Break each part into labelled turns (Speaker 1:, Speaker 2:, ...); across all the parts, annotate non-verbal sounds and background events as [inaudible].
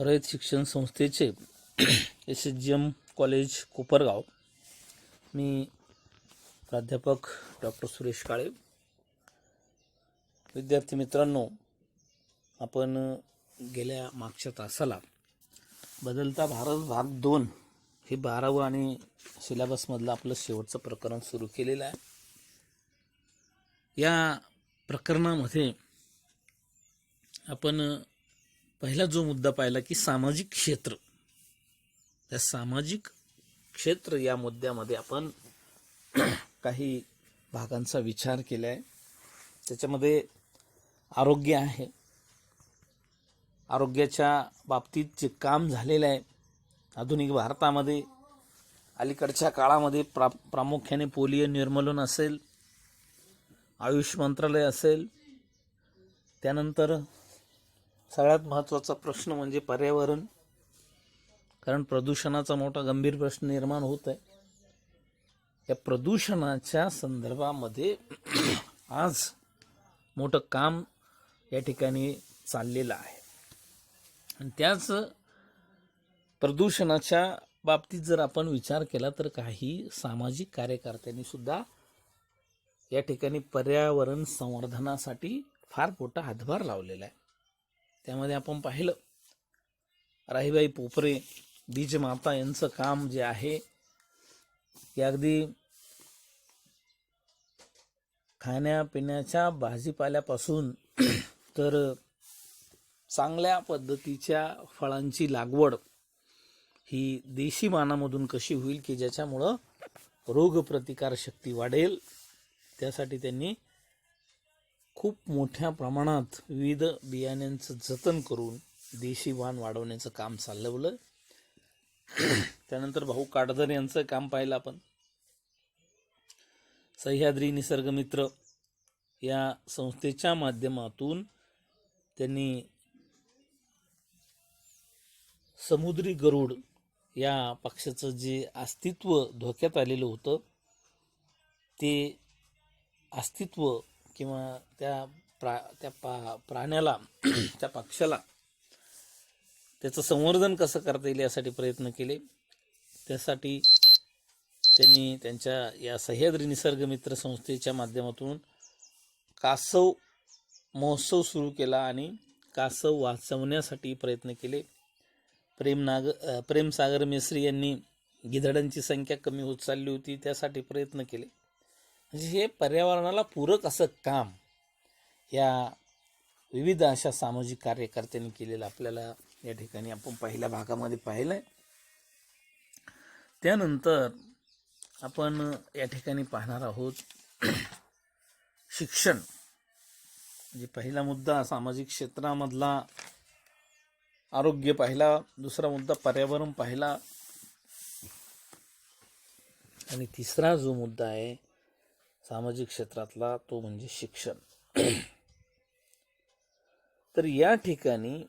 Speaker 1: रयत शिक्षण संस्थेचे S H G M college Kopargaon. मी प्राध्यापक डॉक्टर सुरेश काळे. विद्यार्थी मित्रांनो आपण गेल्या मागच्या तासाला बदलता भारत भाग दोन हे बारावं आणि सिलेबसमधलं आपलं शेवटचं प्रकरण सुरू केलेलं आहे. या प्रकरणामध्ये आपण पहिला जो मुद्दा पाहिला की सामाजिक क्षेत्र. त्या सामाजिक क्षेत्र या मुद्द्यामध्ये आपण [clears throat] काही भागांचा विचार केला आहे त्याच्यामध्ये आरोग्य आहे. आरोग्याच्या बाबतीत जे काम झालेलं आहे आधुनिक भारतामध्ये अलीकडच्या काळामध्ये प्रा प्रामुख्याने पोलिओ निर्मूलन असेल आयुष मंत्रालय असेल त्यानंतर सगळ्यात महत्त्वाचा प्रश्न म्हणजे पर्यावरण. कारण प्रदूषणाचा मोठा गंभीर प्रश्न निर्माण होत आहे. या प्रदूषणाच्या संदर्भामध्ये [clears throat] आज मोठं काम या ठिकाणी चाललेलं आहे. आणि त्याच प्रदूषणाच्या बाबतीत जर आपण विचार केला तर काही सामाजिक कार्यकर्त्यांनी सुद्धा या ठिकाणी पर्यावरण संवर्धनासाठी फार मोठा हातभार लावलेला आहे. त्यामध्ये आपण पाहिलं राहीबाई पोपरे बीजमाता यांचं काम जे आहे ते अगदी खाण्यापिण्याच्या भाजीपाल्यापासून [clears throat] तर चांगल्या पद्धतीच्या फळांची लागवड ही देशी मानामधून कशी होईल की ज्याच्यामुळं रोगप्रतिकारशक्ती वाढेल त्यासाठी त्यांनी खूप मोठ्या प्रमाणात विविध बियाण्यांचं जतन करून देशी वाण वाढवण्याचं काम चालवलं. त्यानंतर भाऊ काडदर यांचं काम पाहिलं आपण. सह्याद्री निसर्गमित्र या संस्थेच्या माध्यमातून त्यांनी समुद्री गरुड या पक्षाचं जे अस्तित्व धोक्यात आलेलं होतं ते अस्तित्व किंवा त्या प्रा त्या पा प्राण्याला [clears throat] त्या पक्षाला त्याचं संवर्धन कसं करता येईल यासाठी प्रयत्न केले. त्यासाठी त्यांनी त्यांच्या या सह्याद्री निसर्ग मित्र संस्थेच्या माध्यमातून कासव महोत्सव सुरू केला आणि कासव वाचवण्यासाठी प्रयत्न केले. प्रेम नाग प्रेमसागर मेसरी यांनी गिधडांची संख्या कमी होत चालली होती त्यासाठी प्रयत्न केले. म्हणजे हे पर्यावरणाला पूरक असं काम या विविध अशा सामाजिक कार्यकर्त्यांनी केलेलं आपल्याला या ठिकाणी आपण पहिल्या भागामध्ये पाहिलं आहे त्यानंतर आपण या ठिकाणी पाहणार आहोत शिक्षण. म्हणजे पहिला मुद्दा सामाजिक क्षेत्रामधला आरोग्य पाहिला दुसरा मुद्दा पर्यावरण पाहिला आणि तिसरा जो मुद्दा आहे सामाजिक क्षेत्रातला तो म्हणजे शिक्षण. [clears throat] तर या ठिकाणी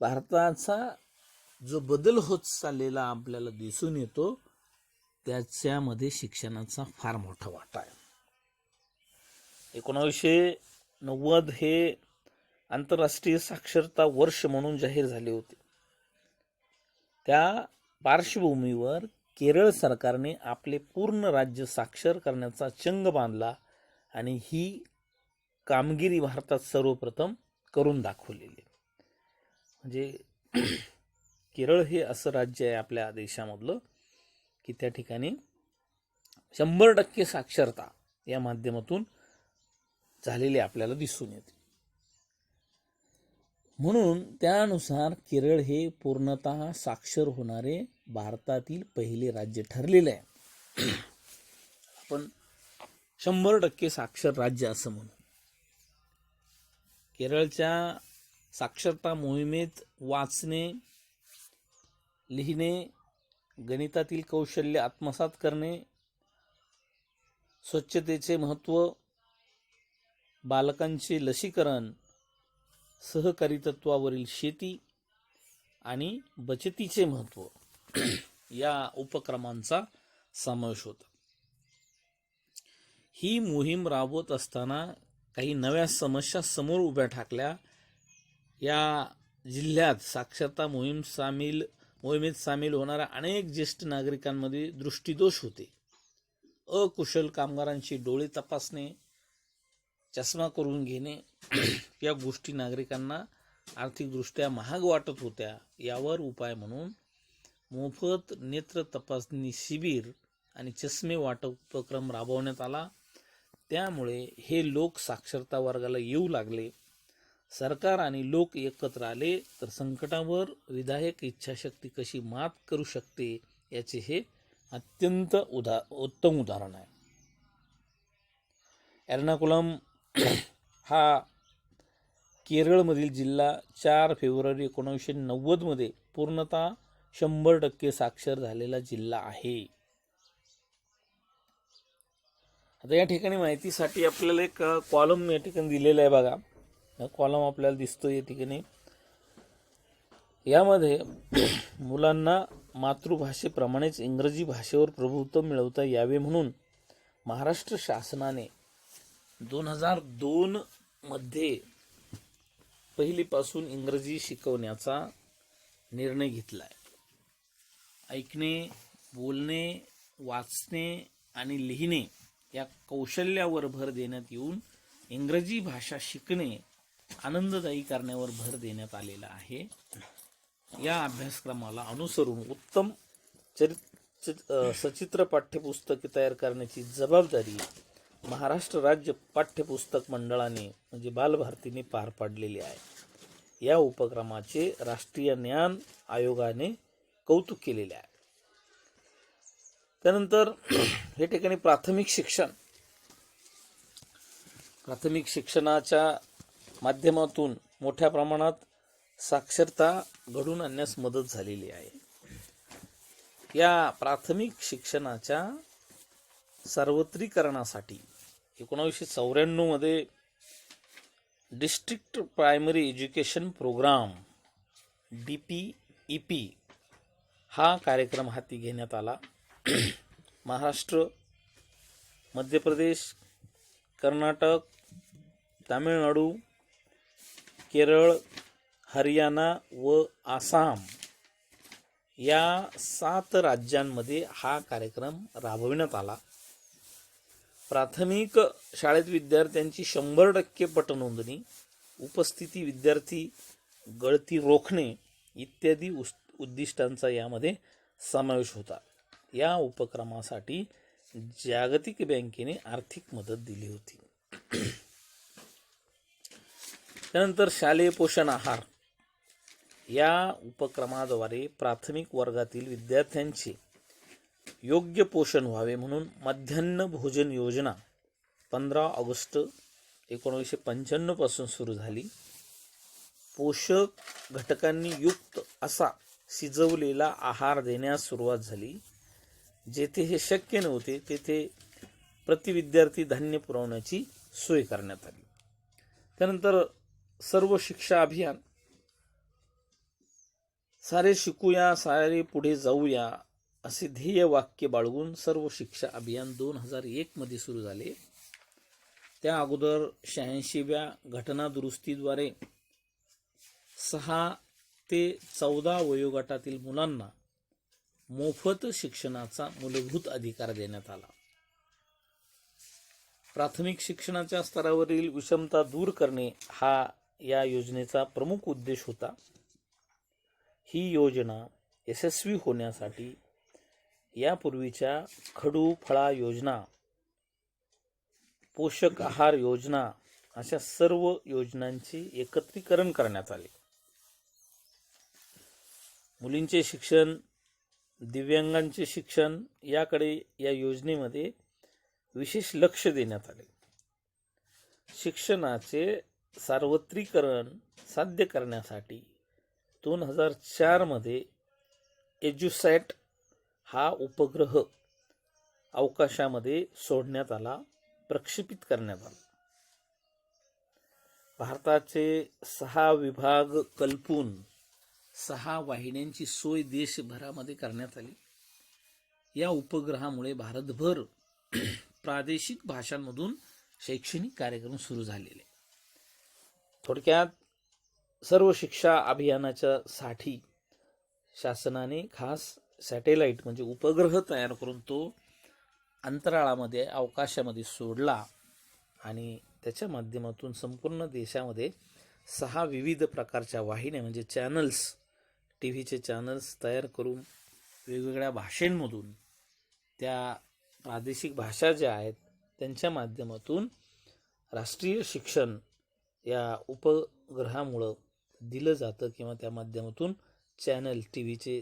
Speaker 1: भारताचा जो बदल होत चाललेला आपल्याला दिसून येतो त्याच्यामध्ये शिक्षणाचा फार मोठा वाटा आहे. एकोणावीसशे नव्वद हे आंतरराष्ट्रीय साक्षरता वर्ष म्हणून जाहीर झाले होते. त्या पार्श्वभूमीवर केरळ सरकारने आपले पूर्ण राज्य साक्षर करण्याचा चंग बांधला आणि ही कामगिरी भारतात सर्वप्रथम करून दाखवलेली. म्हणजे [clears throat] केरळ हे असं राज्य आहे आपल्या देशामधलं की त्या ठिकाणी शंभर टक्के साक्षरता या माध्यमातून झालेली आपल्याला दिसून येते. म्हणून त्यानुसार केरळ हे पूर्णतः साक्षर होणारे भारतातील पहिले राज्य ठरलेले आहे. आपण शंभर टक्के साक्षर राज्य असं म्हणू. केरळच्या साक्षरता मोहिमेत वाचणे लिहिणे गणितातील कौशल्य आत्मसात करणे स्वच्छतेचे महत्त्व बालकांचे लसीकरण सहकारी तत्वावरील शेती आणि बचतीचे महत्त्व या उपक्रमांचा समावेश होता. ही मोहीम राबवत असताना काही नव्या समस्या समोर उभ्या ठाकल्या. या जिल्ह्यात साक्षरता मोहीम सामील मोहिमेत सामील होणाऱ्या अनेक ज्येष्ठ नागरिकांमध्ये दृष्टीदोष होते. अकुशल कामगारांची डोळे तपासणे चष्मा करून घेणे [clears throat] या गोष्टी नागरिकांना आर्थिकदृष्ट्या महाग वाटत होत्या यावर उपाय म्हणून मोफत नेत्र तपासणी शिबिर आणि चष्मे वाटप उपक्रम राबवण्यात आला. त्यामुळे हे लोक साक्षरता वर्गाला येऊ लागले. सरकार आणि लोक एकत्र आले तर संकटावर विधायक इच्छाशक्ती कशी मात करू शकते याचे हे अत्यंत उदा उत्तम उदाहरण आहे. एर्नाकुलम हा केरळमधील जिल्हा चार फेब्रुवारी एकोणीसशे नव्वदमध्ये पूर्णतः शंभर टक्के साक्षर झालेला जिल्हा आहे. आता या ठिकाणी माहितीसाठी आपल्याला एक कॉलम या ठिकाणी दिलेला आहे बघा. कॉलम आपल्याला दिसतो या ठिकाणी. यामध्ये मुलांना मातृभाषेप्रमाणेच इंग्रजी भाषेवर प्रभुत्व मिळवता यावे म्हणून महाराष्ट्र शासनाने दोन हजार दोन मध्ये पहिलीपासून इंग्रजी शिकवण्याचा निर्णय घेतला आहे ऐकणे बोलणे वाचणे आणि लिहिणे या कौशल्यावर भर देण्यात येऊन इंग्रजी भाषा शिकणे आनंददायी करण्यावर भर देण्यात आलेला आहे. या अभ्यासक्रमाला अनुसरून उत्तम चरित सचित्र पाठ्यपुस्तके तयार करण्याची जबाबदारी महाराष्ट्र राज्य पाठ्यपुस्तक मंडळाने म्हणजे बालभारतीने पार पाडलेली आहे. या उपक्रमाचे राष्ट्रीय ज्ञान आयोगाने कौतुक केलेले आहे. त्यानंतर हे ठिकाणी प्राथमिक शिक्षण प्राथमिक शिक्षणाच्या माध्यमातून मोठ्या प्रमाणात साक्षरता घडून आणण्यास मदत झालेली आहे. या प्राथमिक शिक्षणाच्या सार्वत्रिकरणासाठी एकोणावीसशे चौऱ्याण्णवमध्ये district primary education programme D P E P हा कार्यक्रम हाती घेण्यात आला. [clears throat] महाराष्ट्र मध्य प्रदेश कर्नाटक तामिळनाडू केरळ हरियाणा व आसाम या सात राज्यांमध्ये हा कार्यक्रम राबविण्यात आला. प्राथमिक शाळेत विद्यार्थ्यांची शंभर टक्के पटनोंदणी उपस्थिती विद्यार्थी गळती रोखणे इत्यादी उस् उद्दिष्टांचा यामध्ये समावेश होता. या उपक्रमासाठी जागतिक बँकेने आर्थिक मदत दिली होती. त्यानंतर शालेय पोषण आहार. या उपक्रमाद्वारे प्राथमिक वर्गातील विद्यार्थ्यांचे योग्य पोषण व्हावे म्हणून मध्यान्ह भोजन योजना पंधरा ऑगस्ट एकोणीसशे पंच्याण्णवपासून सुरू झाली. पोषक घटकांनी युक्त असा शिजवलेला आहार देण्यास सुरुवात झाली. जेथे हे शक्य नव्हते तेथे प्रति विद्यार्थी धान्य पुरवण्याची सोय करण्यात आली. त्यानंतर सर्व शिक्षा अभियान. सारे शिकूया सारे पुढे जाऊया असे ध्येय वाक्य बाळगून सर्व शिक्षा अभियान दोन हजार एक मध्ये सुरू झाले. त्या अगोदर शहाऐंशीव्या घटना दुरुस्तीद्वारे सहा ते चौदा वयोगटातील मुलांना मोफत शिक्षणाचा मूलभूत अधिकार देण्यात आला. प्राथमिक शिक्षणाच्या स्तरावरील विषमता दूर करणे हा या योजनेचा प्रमुख उद्देश होता. ही योजना यशस्वी होण्यासाठी यापूर्वीच्या खडू फळा योजना पोषक आहार योजना अशा सर्व योजनांचे एकत्रीकरण करण्यात आले. मुलींचे शिक्षण दिव्यांगांचे शिक्षण याकडे या योजनेमध्ये विशेष लक्ष देण्यात आले. शिक्षणाचे सार्वत्रिकरण साध्य करण्यासाठी दोन हजार चारमध्ये एज्युसॅट हा उपग्रह अवकाशामध्ये सोडण्यात आला प्रक्षेपित करण्यात आला. भारताचे सहा विभाग कल्पून सहा वाहिन्यांची सोय देशभरामध्ये करण्यात आली. या उपग्रहामुळे भारतभर [clears throat] प्रादेशिक भाषांमधून शैक्षणिक कार्यक्रम सुरू झालेले. थोडक्यात सर्व शिक्षा अभियानाच्या साठी शासनाने खास सॅटेलाईट म्हणजे उपग्रह तयार करून तो अंतराळामध्ये अवकाशामध्ये सोडला आणि त्याच्या माध्यमातून संपूर्ण देशामध्ये सहा विविध प्रकारच्या वाहिन्या म्हणजे चॅनल्स टी व्हीचे चॅनल्स तयार करून वेगवेगळ्या भाषेंमधून त्या प्रादेशिक भाषा ज्या आहेत त्यांच्या माध्यमातून राष्ट्रीय शिक्षण या उपग्रहामुळं दिलं जातं किंवा त्या माध्यमातून चॅनल टी व्हीचे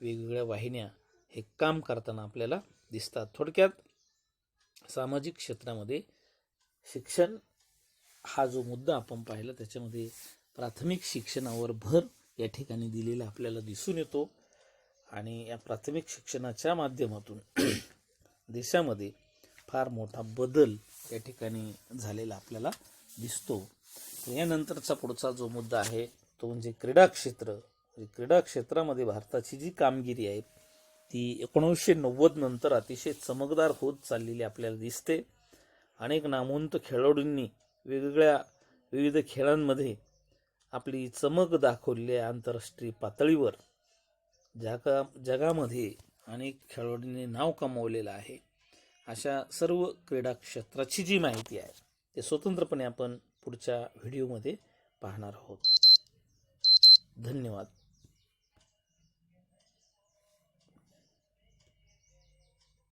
Speaker 1: वेगवेगळ्या वाहिन्या हे काम करताना आपल्याला दिसतात. थोडक्यात सामाजिक क्षेत्रामध्ये शिक्षण हा जो मुद्दा आपण पाहिला त्याच्यामध्ये प्राथमिक शिक्षणावर भर या ठिकाणी दिलेला आपल्याला दिसून येतो. आणि या प्राथमिक शिक्षणाच्या माध्यमातून [clears throat] देशामध्ये फार मोठा बदल या ठिकाणी झालेला आपल्याला दिसतो. यानंतरचा पुढचा जो मुद्दा आहे तो म्हणजे क्रीडा क्षेत्र. म्हणजे क्रीडा क्षेत्रामध्ये भारताची जी कामगिरी आहे ती एकोणीसशे नव्वद नंतर अतिशय चमकदार होत चाललेली आपल्याला दिसते. अनेक नामवंत खेळाडूंनी वेगवेगळ्या विविध खेळांमध्ये आपली चमक दाखवली आहे आंतरराष्ट्रीय पातळीवर. जगा जगामध्ये अनेक खेळाडूंनी नाव कमावलेलं आहे. अशा सर्व क्रीडा क्षेत्राची जी माहिती आहे ते स्वतंत्रपणे आपण पुढच्या व्हिडिओमध्ये पाहणार आहोत. धन्यवाद.